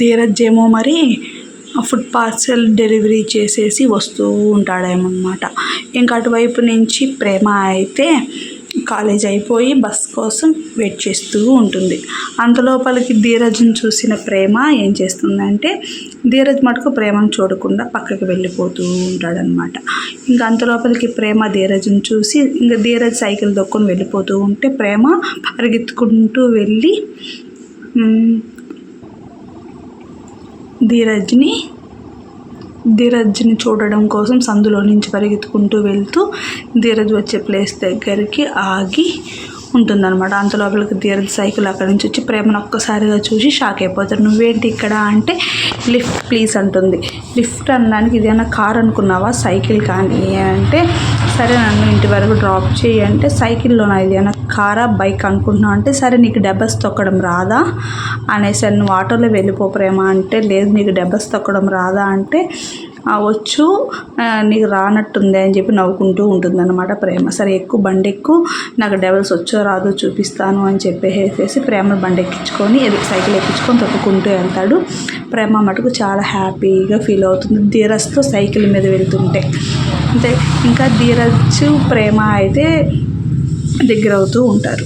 ధీరజ్ ఏమో మరి food parcel delivery చేసేసి వస్తూ ఉంటాడేమన్నమాట. ఇంకా అటువైపు నుంచి ప్రేమ అయితే కాలేజ్ అయిపోయి బస్ కోసం వెయిట్ చేస్తూ ఉంటుంది. అంతలోపలికి ధీరజ్ని చూసిన ప్రేమ ఏం చేస్తుందంటే ధీరజ్ మటుకు ప్రేమను చూడకుండా పక్కకి వెళ్ళిపోతూ ఉంటాడనమాట ఇంకా అంతలోపలికి ప్రేమ ధీరజ్ని చూసి ఇంకా ధీరజ్ సైకిల్ దొక్కుని వెళ్ళిపోతూ ఉంటే ప్రేమ పరిగెత్తుకుంటూ వెళ్ళి ధీరజ్ని ధీరజ్ని చూడడం కోసం సందులో నుంచి పరిగెత్తుకుంటూ వెళ్తూ ధీరజ్ వచ్చే ప్లేస్ దగ్గరికి ఆగి ఉంటుందన్నమాట. అంత లోపలికి ధీరజ్ సైకిల్ అక్కడి నుంచి వచ్చి ప్రేమను ఒక్కసారిగా చూసి షాక్ అయిపోతాడు. నువ్వేంటి ఇక్కడ? అంటే లిఫ్ట్ ప్లీజ్ అంటుంది. లిఫ్ట్ అనడానికి ఏదైనా కార్ అనుకున్నావా? సైకిల్ కానీ అంటే సరే నన్ను ఇంటి వరకు డ్రాప్ చేయి అంటే సైకిల్లో నా ఇది కారా బైక్ అనుకుంటున్నావు అంటే సరే నీకు డెబ్బస్ తొక్కడం రాదా? అనేసి నువ్వు ఆటోలో వెళ్ళిపో ప్రేమ అంటే లేదు నీకు డెబ్బస్ తొక్కడం రాదా అంటే వచ్చు నీకు రానట్టుంది అని చెప్పి నవ్వుకుంటూ ఉంటుందన్నమాట ప్రేమ. సరే ఎక్కువ బండి నాకు డెవల్స్ వచ్చో రాదో చూపిస్తాను అని చెప్పేసి ప్రేమ బండి ఎక్కించుకొని సైకిల్ ఎక్కించుకొని తొక్కుకుంటూ వెళ్తాడు. ప్రేమ మటుకు చాలా హ్యాపీగా ఫీల్ అవుతుంది. ధీరజ్తో సైకిల్ మీద వెళ్తుంటే. అంతే. ఇంకా ధీరజ్ ప్రేమ అయితే దగ్గర అవుతూ ఉంటారు.